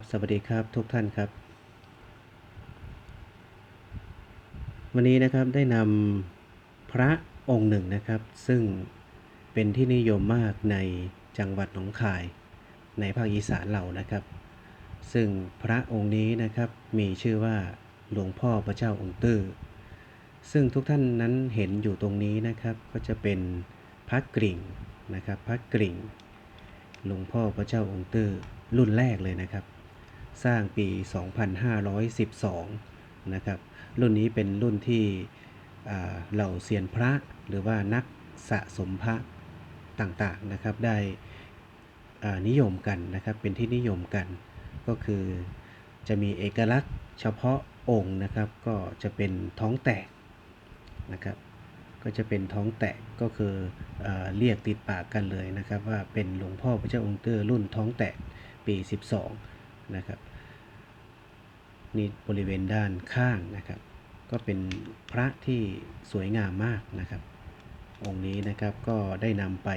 สวัสดีครับทุกท่านครับ วันนี้นะครับได้นำพระองค์หนึ่งนะครับ ซึ่งเป็นที่นิยมมากในจังหวัดหนองคาย ในภาคอีสานเรานะครับ ซึ่งพระองค์นี้นะครับมีชื่อว่าหลวงพ่อพระเจ้าองค์ตื้อซึ่งทุกท่านนั้นเห็นอยู่ตรงนี้นะครับ ก็จะเป็นพระกริ่งนะครับพระกริ่งหลวงพ่อพระเจ้าองค์ตื้อรุ่นแรกเลยนะครับ สร้างปี 2512 นะครับ รุ่นนี้เป็นรุ่นที่เหล่าเซียนพระหรือว่านักสะสมพระต่างๆนะครับ ได้นิยมกันนะครับ เป็นที่นิยมกัน ก็คือจะมีเอกลักษณ์เฉพาะองค์นะครับ ก็จะเป็นท้องแตกนะครับ ก็จะเป็นท้องแตกก็คือเอเรียกติดปากกันเลยนะครับ ว่าเป็นหลวงพ่อพระเจ้าองค์เตอร์รุ่นท้องแตกปี 12 นะครับนี่บริเวณด้านข้างนะครับ ก็เป็นพระที่สวยงามมากนะครับ องค์นี้นะครับก็ได้นำไป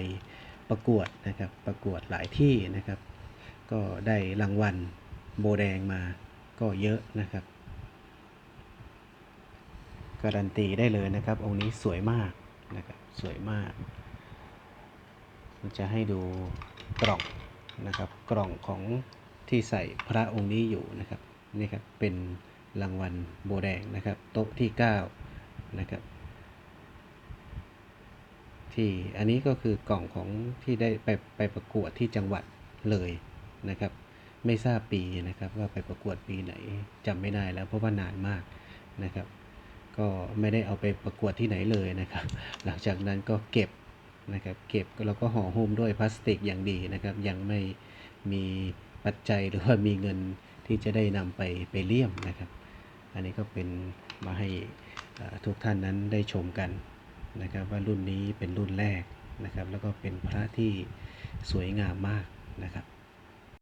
ประกวดนะครับ ประกวดหลายที่นะครับ ก็ได้รางวัลโบแดงมาก็เยอะนะครับ การันตีได้เลยนะครับ องค์นี้สวยมากนะครับสวยมากจะให้ดูกล่องนะครับกล่องของ ที่ใส่พระองค์นี้อยู่นะครับนี่ครับเป็นรางวัลโบแดงนะครับโต๊ะที่9นะครับที่อันนี้ก็คือกล่องของที่ได้ไปไปประกวดที่จังหวัดเลยนะครับ ไม่ทราบปีนะครับว่าไปประกวดปีไหนจำไม่ได้แล้วเพราะว่านานมากนะครับ ก็ไม่ได้เอาไปประกวดที่ไหนเลยนะครับ หลังจากนั้นก็เก็บนะครับ เก็บแล้วก็ห่อหุ้มด้วยพลาสติกอย่างดีนะครับ ยังไม่มี ปัจจัยหรือว่ามีเงินที่จะได้นำไปไปเลี่ยมนะครับ อันนี้ก็เป็นมาให้ทุกท่านนั้นได้ชมกันนะครับ ว่ารุ่นนี้เป็นรุ่นแรกนะครับ แล้วก็เป็นพระที่สวยงามมากนะครับ